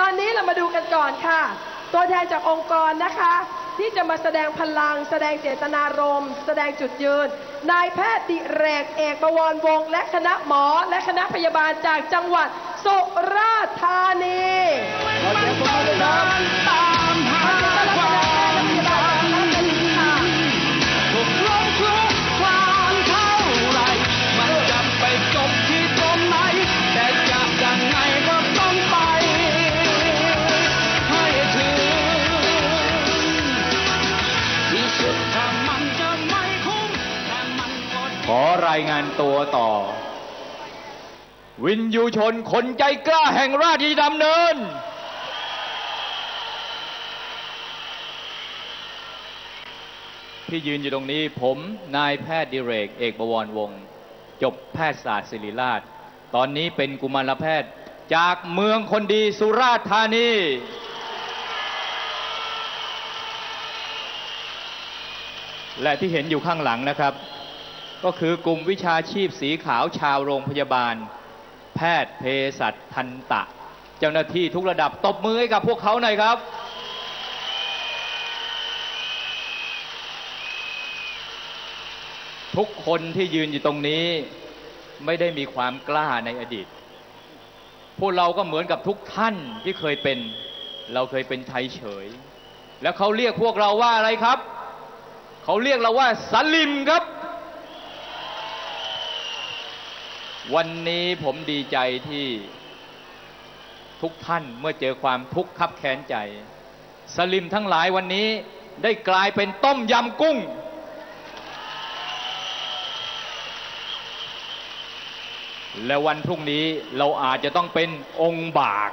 ตอนนี้เรามาดูกันก่อนค่ะ ตัวแทนจากองค์กรนะคะ ที่จะมาแสดงพลัง แสดงเจตนารมณ์แสดงจุดยืน นายแพทย์ดิเรกเอกประวรวงศ์และคณะหมอและคณะพยาบาลจากจังหวัดสุราษฎร์ธานีายงานตัวต่อ วินยูชนคนใจกล้าแห่งราชดำเนิน ที่ยืนอยู่ตรงนี้ผมนายแพทย์ดิเรก เอกบวรวงศ์จบแพทยศาสตร์ศิริราช ตอนนี้เป็นกุมารแพทย์จากเมืองคนดีสุราษฎร์ธานีและที่เห็นอยู่ข้างหลังนะครับ ก็คือกลุ่มวิชาชีพสีขาวชาวโรงพยาบาล แพทย์เภสัชทันตะ เจ้าหน้าที่ทุกระดับตบมือให้กับพวกเขาหน่อยครับ ทุกคนที่ยืนอยู่ตรงนี้ไม่ได้มีความกล้าในอดีต พวกเราก็เหมือนกับทุกท่านที่เคยเป็น เราเคยเป็นไทยเฉย แล้วเขาเรียกพวกเราว่าอะไรครับ เขาเรียกเราว่าสลิมครับ วันนี้ผมดีใจที่ทุกท่านเมื่อเจอความทุกข์คับแค้นใจ สลิมทั้งหลายวันนี้ได้กลายเป็นต้มยำกุ้ง และวันพรุ่งนี้เราอาจจะต้องเป็นองค์บาก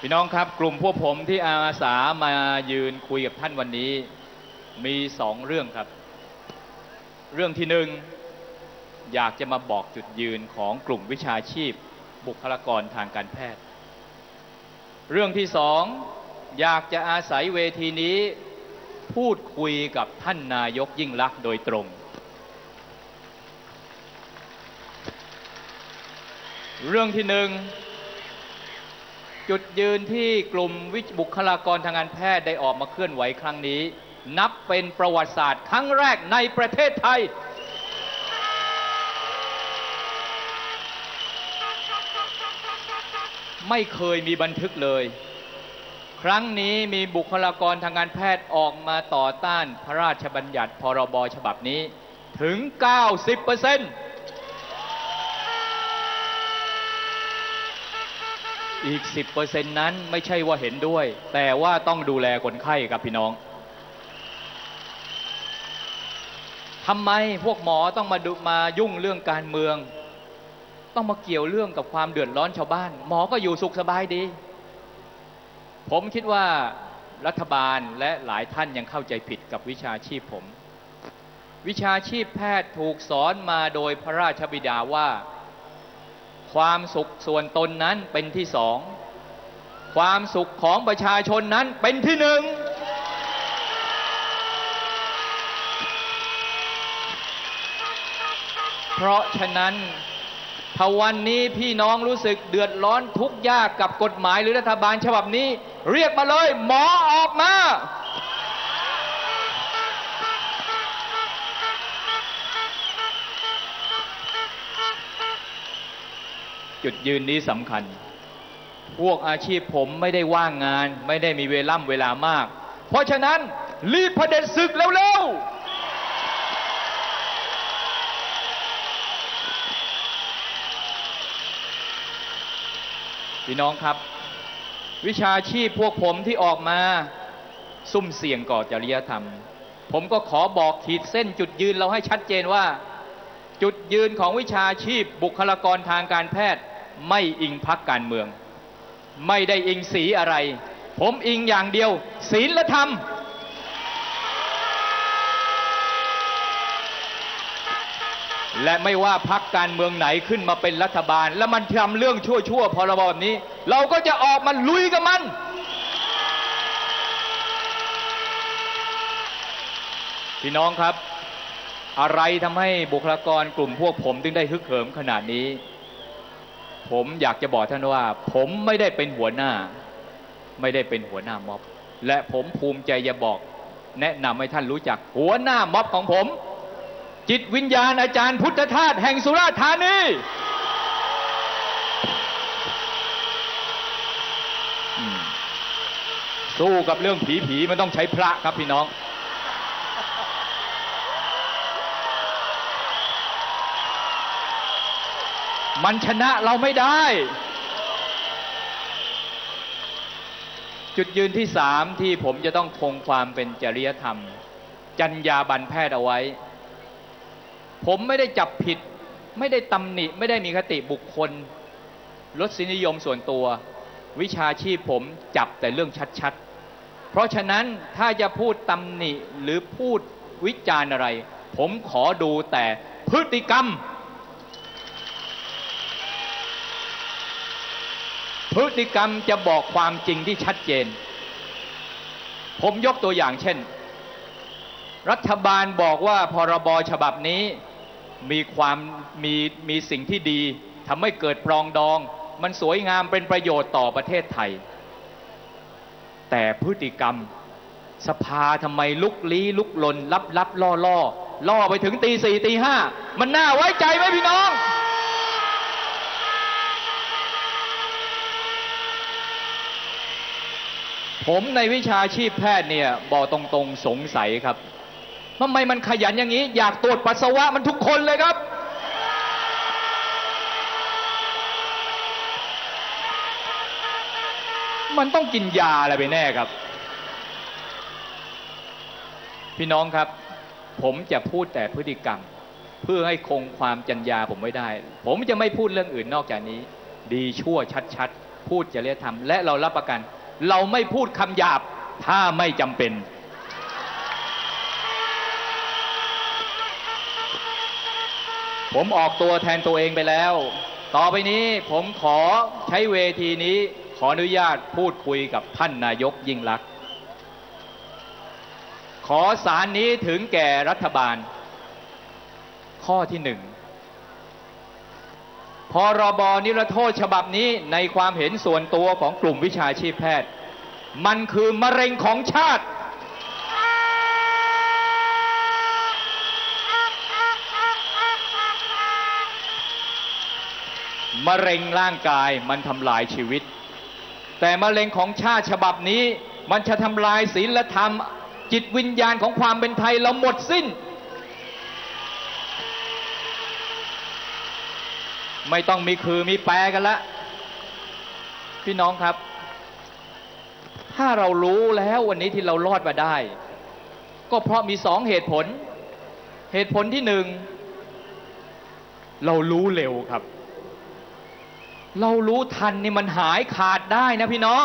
พี่น้องครับกลุ่มพวกผมที่อาสามายืนคุยกับท่านวันนี้ มีสองเรื่องครับ เรื่องที่หนึ่งอยากจะมาบอกจุดยืนของกลุ่มวิชาชีพ บุคลากรทางการแพทย์ เรื่องที่สองอยากจะอาศัยเวทีนี้พูดคุยกับท่านนายกยิ่งลักษณ์โดยตรง เรื่องที่หนึ่งจุดยืนที่กลุ่มวิบุคลากรทางการแพทย์ได้ออกมาเคลื่อนไหวครั้งนี้ นับเป็นประวัติศาสตร์ครั้งแรกในประเทศไทย ไม่เคยมีบันทึกเลย ครั้งนี้มีบุคลากรทางการแพทย์ออกมาต่อต้านพระราชบัญญัติพรบฉบับนี้ถึง 90%เปอร์เซนต์อีก 10%นั้นไม่ใช่ว่าเห็นด้วย แต่ว่าต้องดูแลคนไข้ครับพี่น้อง ทำไมพวกหมอต้องมาดูมายุ่งเรื่องการเมือง ต้องมาเกี่ยวเรื่องกับความเดือดร้อนชาวบ้าน หมอก็อยู่สุขสบายดี ผมคิดว่ารัฐบาลและหลายท่านยังเข้าใจผิดกับวิชาชีพผม วิชาชีพแพทย์ถูกสอนมาโดยพระราชบิดาว่า ความสุขส่วนตนนั้นเป็นที่สอง ความสุขของประชาชนนั้นเป็นที่หนึ่ง เพราะฉะนั้นถ้าวันนี้พี่น้องรู้สึกเดือดร้อนทุกยากกับกฎหมายหรือรัฐบาลฉบับนี้ เรียกมาเลย หมอออกมา จุดยืนนี้สำคัญ พวกอาชีพผมไม่ได้ว่างงาน ไม่ได้มีเวล่ำเวลามาก เพราะฉะนั้นรีบเผด็จศึกเร็วๆ พี่น้องครับ วิชาชีพพวกผมที่ออกมา ซุ่มเสี่ยงก่อจริยธรรม ผมก็ขอบอกขีดเส้นจุดยืนเราให้ชัดเจนว่า จุดยืนของวิชาชีพบุคลากรทางการแพทย์ ไม่อิงพักการเมือง ไม่ได้อิงสีอะไร ผมอิงอย่างเดียว ศีลธรรม และไม่ว่าพักการเมืองไหนขึ้นมาเป็นรัฐบาล แล้วมันทำเรื่องชั่วๆพรบแบบนี้ เราก็จะออกมาลุยกับมัน พี่น้องครับ อะไรทำให้บุคลากรกลุ่มพวกผมถึงได้ฮึกเหิมขนาดนี้ ผมอยากจะบอกท่านว่า ผมไม่ได้เป็นหัวหน้า ไม่ได้เป็นหัวหน้าม็อบ และผมภูมิใจจะบอก แนะนำให้ท่านรู้จักหัวหน้าม็อบของผม จิตวิญญาณอาจารย์พุทธทาสแห่งสุราษฎร์ธานี สู้กับเรื่องผีผีมันต้องใช้พระครับพี่น้อง มันชนะเราไม่ได้ จุดยืนที่สามที่ผมจะต้องคงความเป็นจริยธรรมจรรยาบรรณแพทย์เอาไว้ ผมไม่ได้จับผิด ไม่ได้ตำหนิ ไม่ได้มีคติบุคคลลดสินิยมส่วนตัว วิชาชีพผมจับแต่เรื่องชัดๆ เพราะฉะนั้นถ้าจะพูดตำหนิหรือพูดวิจารณ์อะไร ผมขอดูแต่พฤติกรรม พฤติกรรมจะบอกความจริงที่ชัดเจน ผมยกตัวอย่างเช่น รัฐบาลบอกว่าพรบฉบับนี้ มีความมีมีสิ่งที่ดีทำให้เกิดปรองดอง มันสวยงามเป็นประโยชน์ต่อประเทศไทย แต่พฤติกรรมสภาทำไมลุกลี้ลุกลนลับลับล่อล่อล่อไปถึงตีสี่ตีห้ามันน่าไว้ใจไหมพี่น้องผมในวิชาชีพแพทย์เนี่ยบอกตรงๆสงสัยครับ ทำไมมันขยันอย่างนี้ อยากตรวจปัสสาวะมันทุกคนเลยครับ มันต้องกินยาอะไรไปแน่ครับ พี่น้องครับ ผมจะพูดแต่พฤติกรรม เพื่อให้คงความจัญญาผมไว้ได้ ผมจะไม่พูดเรื่องอื่นนอกจากนี้ ดีชั่วชัดๆ พูดจริยธรรมและเรารับประกัน เราไม่พูดคำหยาบถ้าไม่จำเป็น ผมออกตัวแทนตัวเองไปแล้ว ต่อไปนี้ผมขอใช้เวทีนี้ขออนุญาตพูดคุยกับท่านนายกยิ่งลักษณ์ขอสารนี้ถึงแก่รัฐบาล ข้อที่หนึ่งพรบนิรโทษฉบับนี้ในความเห็นส่วนตัวของกลุ่มวิชาชีพแพทย์ มันคือมะเร็งของชาติ มะเร็งร่างกายมันทำลายชีวิต แต่มะเร็งของชาติฉบับนี้มันจะทำลายศีลธรรม จิตวิญญาณของความเป็นไทยเราหมดสิ้น ไม่ต้องมีคือมีแปรกันละ พี่น้องครับ ถ้าเรารู้แล้ววันนี้ที่เรารอดมาได้ ก็เพราะมีสองเหตุผล เหตุผลที่หนึ่ง เรารู้เร็วครับ เรารู้ทันนี่มันหายขาดได้นะพี่น้อง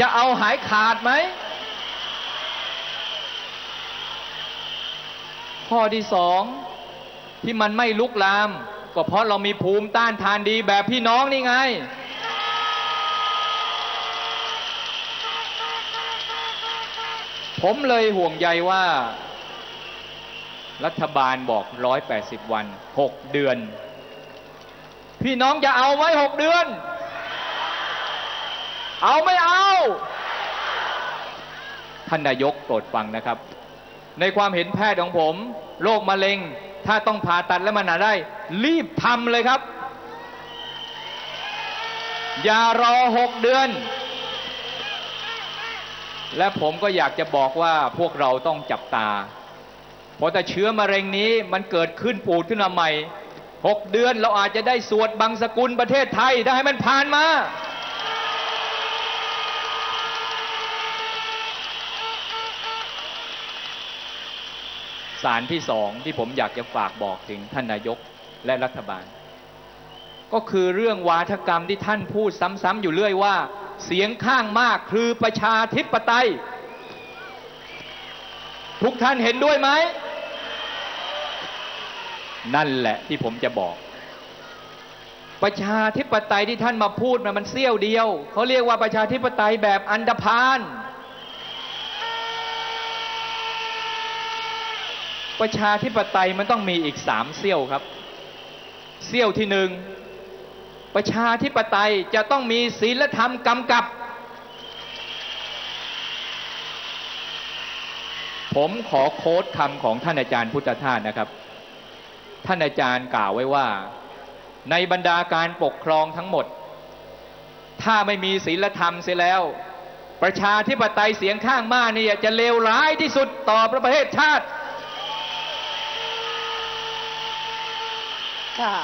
จะเอาหายขาดไหม ข้อที่สองที่มันไม่ลุกลาม ก็เพราะเรามีภูมิต้านทานดีแบบพี่น้องนี่ไง ผมเลยห่วงใยว่า รัฐบาลบอก 180 วัน 6 เดือน พี่น้องจะเอาไหมหกเดือน เอาไม่เอา ท่านนายกโปรดฟังนะครับ ในความเห็นแพทย์ของผม โรคมะเร็ง ถ้าต้องผ่าตัดและมันหาได้ รีบทำเลยครับ อย่ารอหกเดือน และผมก็อยากจะบอกว่าพวกเราต้องจับตา เพราะแต่เชื้อมะเร็งนี้มันเกิดขึ้นปูดขึ้นมาใหม่ หกเดือนเราอาจจะได้สวดบังสกุลประเทศไทยได้ให้มันผ่านมา สารที่สองที่ผมอยากจะฝากบอกถึงท่านนายกและรัฐบาล ก็คือเรื่องวาทกรรมที่ท่านพูดซ้ำๆอยู่เรื่อยว่า เสียงข้างมากคือประชาธิปไตย ทุกท่านเห็นด้วยไหม นั่นแหละที่ผมจะบอก ประชาธิปไตยที่ท่านมาพูดมามันเสี้ยวเดียว เขาเรียกว่าประชาธิปไตยแบบอันดพานประชาธิปไตยมันต้องมีอีกสามเสี้ยวครับ เสี้ยวที่หนึ่งประชาธิปไตยจะต้องมีศีลธรรมกำกับ ผมขอโค้ดคำของท่านอาจารย์พุทธทาสนะครับ ท่านอาจารย์กล่าวไว้ว่า ในบรรดาการปกครองทั้งหมด ถ้าไม่มีศีลธรรมเสียแล้ว ประชาธิปไตยเสียงข้างมากนี่จะเลวร้ายที่สุดต่อประเทศชาติค่ะ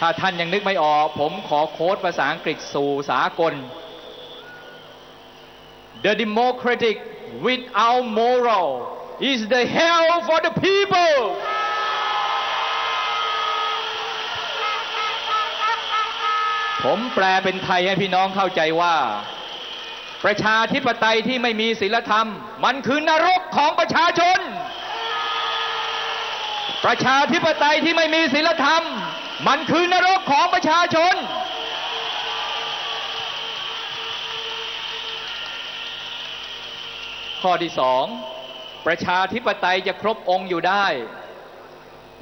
ถ้าท่านยังนึกไม่ออก ผมขอโค้ดภาษาอังกฤษสู่สากล The democratic without moral is the hell for the people ผมแปลเป็นไทยให้พี่น้องเข้าใจว่า ประชาธิปไตยที่ไม่มีศีลธรรม มันคือนรกของประชาชน ประชาธิปไตยที่ไม่มีศีลธรรม มันคือนรกของประชาชน ข้อที่สองประชาธิปไตยจะครบองค์อยู่ได้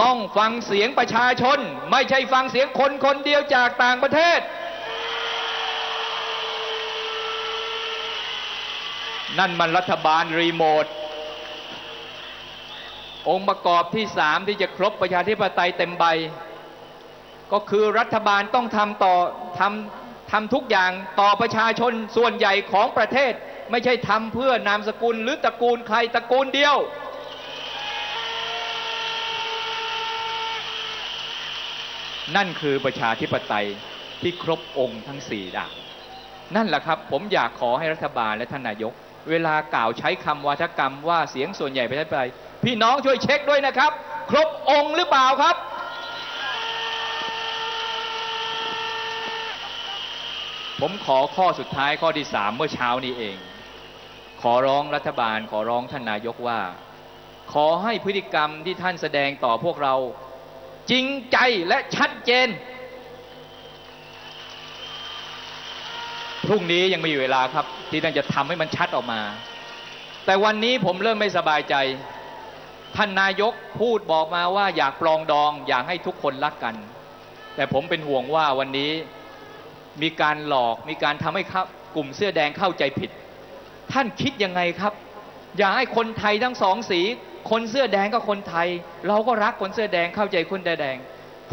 ต้องฟังเสียงประชาชน ไม่ใช่ฟังเสียงคนคนเดียวจากต่างประเทศ นั่นมันรัฐบาลรีโมท องค์ประกอบที่สามที่จะครบประชาธิปไตยเต็มใบ ก็คือรัฐบาลต้องทำต่อทำทำทุกอย่างต่อประชาชนส่วนใหญ่ของประเทศ ไม่ใช่ทำเพื่อนามสกุลหรือตระกูลใครตระกูลเดียว นั่นคือประชาธิปไตยที่ครบองค์ทั้งสี่ด่านนั่นแหละครับผมอยากขอให้รัฐบาลและท่านนายก เวลากล่าวใช้คำวาทกรรมว่าเสียงส่วนใหญ่ประชาธิปไตยพี่น้องช่วยเช็คด้วยนะครับ ครบองค์หรือเปล่าครับ ผมขอข้อสุดท้ายข้อที่สามเมื่อเช้านี้เอง ขอร้องรัฐบาลขอร้องท่านนายกว่า ขอให้พฤติกรรมที่ท่านแสดงต่อพวกเรา จริงใจและชัดเจน พรุ่งนี้ยังมีเวลาครับ ที่ท่านจะทำให้มันชัดออกมา แต่วันนี้ผมเริ่มไม่สบายใจ ท่านนายกพูดบอกมาว่าอยากปลองดองอยากให้ทุกคนรักกัน แต่ผมเป็นห่วงว่าวันนี้มีการหลอกมีการทำให้ครับกลุ่มเสื้อแดงเข้าใจผิด ท่านคิดยังไงครับ อยากให้คนไทยทั้งสองสี คนเสื้อแดงก็คนไทย เราก็รักคนเสื้อแดงเข้าใจคนแดง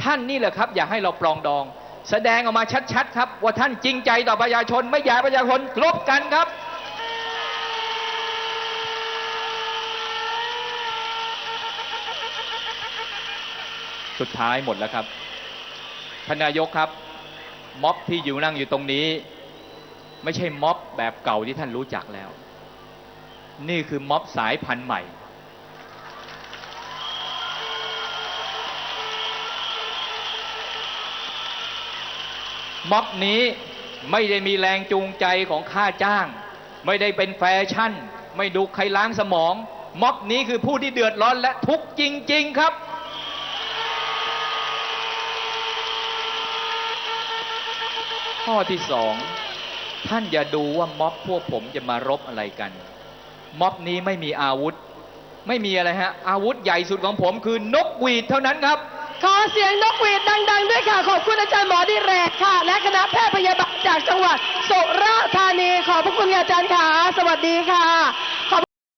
ท่านนี่แหละครับ อยากให้เราปลองดอง แสดงออกมาชัดๆ ครับ ว่าท่านจริงใจต่อประชาชน ไม่อยากประชาชนลบกันครับสุดท้ายหมดแล้วครับท่านนายกครับ ม็อบที่อยู่นั่งอยู่ตรงนี้ ไม่ใช่ม็อบแบบเก่าที่ท่านรู้จักแล้ว นี่คือม็อบสายพันธุ์ใหม่ ม็อบนี้ไม่ได้มีแรงจูงใจของค่าจ้าง ไม่ได้เป็นแฟชั่น ไม่ดูใครล้างสมอง ม็อบนี้คือผู้ที่เดือดร้อนและทุกข์จริง ๆ ครับ ข้อที่สองท่านอย่าดูว่าม็อบพวกผมจะมารบอะไรกัน ม็อบนี้ไม่มีอาวุธ ไม่มีอะไรฮะ อาวุธใหญ่สุดของผมคือนกหวีดเท่านั้นครับ ขอเสียงนกหวีดดังๆด้วยค่ะ ขอบคุณอาจารย์หมอดิเรกค่ะ และคณะแพทย์พยาบาลจากจังหวัดสุราษฎร์ธานี ขอบพระคุณค่ะอาจารย์ค่ะ สวัสดีค่ะ